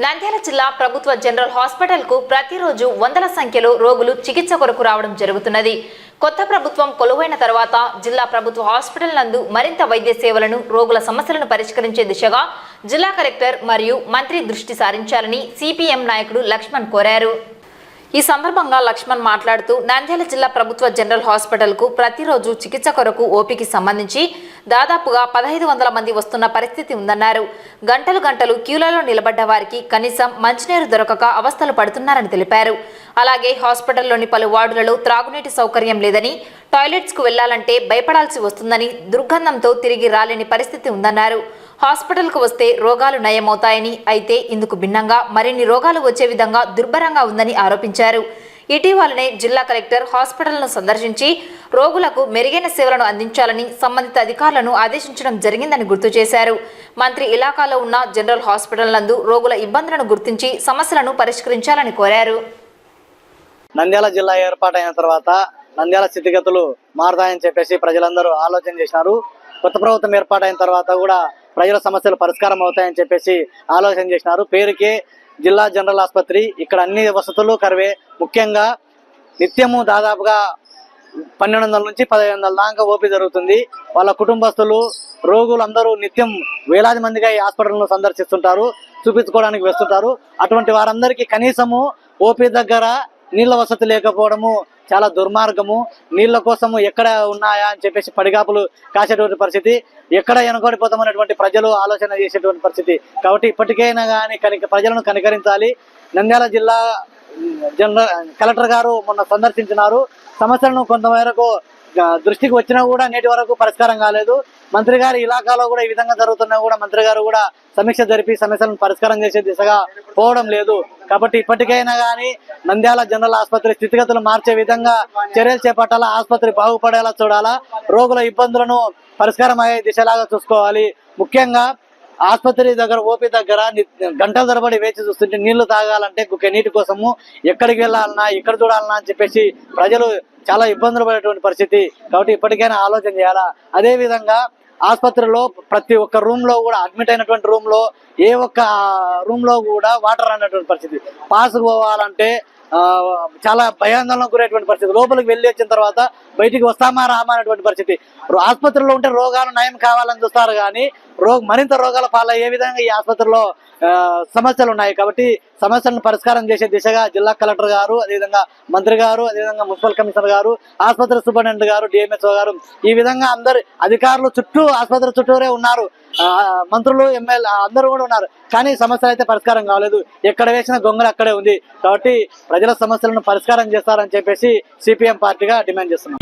నంద్యాల జిల్లా ప్రభుత్వ జనరల్ హాస్పిటల్కు ప్రతిరోజు వందల సంఖ్యలో రోగులు చికిత్స కొరకు రావడం జరుగుతున్నది. కొత్త ప్రభుత్వం కొలువైన తర్వాత జిల్లా ప్రభుత్వ హాస్పిటల్ నందు మరింత వైద్య సేవలను రోగుల సమస్యలను పరిష్కరించే దిశగా జిల్లా కలెక్టర్ మరియు మంత్రి దృష్టి సారించాలని సిపిఎం నాయకుడు లక్ష్మణ్ కోరారు. ఈ సందర్భంగా లక్ష్మణ్ మాట్లాడుతూ నంద్యాల జిల్లా ప్రభుత్వ జనరల్ హాస్పిటల్కు ప్రతిరోజు చికిత్స కొరకు ఓపీకి సంబంధించి దాదాపుగా పదహైదు వందల మంది వస్తున్న పరిస్థితి ఉందన్నారు. గంటలు గంటలు క్యూలలో నిలబడ్డ వారికి కనీసం మంచినీరు దొరకక అవస్థలు పడుతున్నారని తెలిపారు. అలాగే హాస్పిటల్లోని పలు వార్డులలో త్రాగునీటి సౌకర్యం లేదని టాయిలెట్స్కు వెళ్ళాలంటే భయపడాల్సి వస్తుందని దుర్గంధంతో తిరిగి రాలేని పరిస్థితి ఉందన్నారు. హాస్పిటల్కు వస్తే రోగాలు నయమవుతాయని అయితే ఇందుకు భిన్నంగా మరిన్ని రోగాలు వచ్చే విధంగా దుర్భరంగా ఉందని ఆరోపించారు. ఇటీవలనే జిల్లా కలెక్టర్ హాస్పిటల్ను సందర్శించి రోగులకు మెరుగైన సేవలను అందించాలని సంబంధిత అధికారులను ఆదేశించడం జరిగిందని గుర్తు చేశారు. మంత్రి ఇలాకాలో ఉన్న జనరల్ హాస్పిటల్ నందు రోగుల ఇబ్బందులను గుర్తించి సమస్యలను పరిష్కరించాలని కోరారు. నంద్యాల జిల్లా ఏర్పాటైన తర్వాత నంద్యాల స్థితిగతులు మారుతాయని చెప్పేసి ప్రజలందరూ ఆలోచన చేసినారు కొత్త ప్రభుత్వం ఏర్పాటైన తర్వాత కూడా ప్రజల సమస్యలు పరిష్కారం అవుతాయని చెప్పేసి ఆలోచన చేసినారు పేరుకే జిల్లా జనరల్ ఆసుపత్రి. ఇక్కడ అన్ని వసతులు కరవే. ముఖ్యంగా నిత్యము దాదాపుగా పన్నెండు వందల నుంచి పదిహేను వందల దాకా ఓపీ జరుగుతుంది. వాళ్ళ కుటుంబస్తులు రోగులు అందరూ నిత్యం వేలాది మందిగా ఈ హాస్పిటల్ను సందర్శిస్తుంటారు చూపించుకోవడానికి వస్తుంటారు. అటువంటి వారందరికీ కనీసము ఓపీ దగ్గర నీళ్ళ వసతి లేకపోవడము చాలా దుర్మార్గము. నీళ్ళ కోసము ఎక్కడ ఉన్నాయా అని చెప్పేసి పడిగాపులు కాసేటువంటి పరిస్థితి. ఎక్కడ వెనకబడిపోతామనేటువంటి ప్రజలు ఆలోచన చేసేటువంటి పరిస్థితి. కాబట్టి ఇప్పటికైనా కానీ కనిక ప్రజలను కనికరించాలి. నంద్యాల జిల్లా జనరల్ కలెక్టర్ గారు మొన్న సందర్శించినారు. సమస్యలను కొంతమేరకు దృష్టికి వచ్చినా కూడా నేటి వరకు పరిష్కారం కాలేదు. మంత్రి గారి ఇలాకాలో కూడా ఈ విధంగా జరుగుతున్నా కూడా మంత్రి గారు కూడా సమీక్ష జరిపి సమస్యలను పరిష్కారం చేసే దిశగా పోవడం లేదు. కాబట్టి ఇప్పటికైనా కానీ నంద్యాల జనరల్ ఆసుపత్రి స్థితిగతులు మార్చే విధంగా చర్యలు చేపట్టాలా ఆసుపత్రి బాగుపడేలా చూడాలా రోగుల ఇబ్బందులను పరిష్కారం అయ్యే దిశలాగా చూసుకోవాలి. ముఖ్యంగా ఆసుపత్రి దగ్గర ఓపీ దగ్గర గంటల తరబడి వేచి చూస్తుంటే నీళ్ళు తాగాలంటే కుక్క నీటి కోసము ఎక్కడికి వెళ్ళాలన్నా ఎక్కడ చూడాలన్నా అని చెప్పేసి ప్రజలు చాలా ఇబ్బందులు పడేటువంటి పరిస్థితి. కాబట్టి ఇప్పటికైనా ఆలోచన చేయాలా? అదే విధంగా ఆసుపత్రిలో ప్రతి ఒక్క రూమ్లో కూడా అడ్మిట్ అయినటువంటి రూమ్లో ఏ ఒక్క రూమ్లో కూడా వాటర్ అన్నటువంటి పరిస్థితి. పాస్ పోవాలంటే చాలా భయాందోళనకు గురైనటువంటి పరిస్థితి. లోపలికి వెళ్ళి వచ్చిన తర్వాత బయటికి వస్తామా రామా అనేటువంటి పరిస్థితి. ఆసుపత్రిలో ఉంటే రోగాలు నయం కావాలని చూస్తారు కానీ రో మరింత రోగాల పాలయ్యే విధంగా ఈ ఆసుపత్రిలో సమస్యలు ఉన్నాయి కాబట్టి సమస్యలను పరిష్కారం చేసే దిశగా జిల్లా కలెక్టర్ గారు అదేవిధంగా మంత్రి గారు అదేవిధంగా మున్సిపల్ కమిషనర్ గారు ఆసుపత్రి సూపరింటెండెంట్ గారు డిఎంఎస్ఓ గారు ఈ విధంగా అందరు అధికారులు చుట్టూ ఆసుపత్రి చుట్టూరే ఉన్నారు. మంత్రులు ఎమ్మెల్యే అందరూ కూడా ఉన్నారు. కానీ సమస్యలు అయితే పరిష్కారం కాలేదు. ఎక్కడ వేసిన గొంగలు అక్కడే ఉంది. కాబట్టి ప్రజల సమస్యలను పరిష్కారం చేస్తారని చెప్పేసి సిపిఎం పార్టీగా డిమాండ్ చేస్తున్నాం.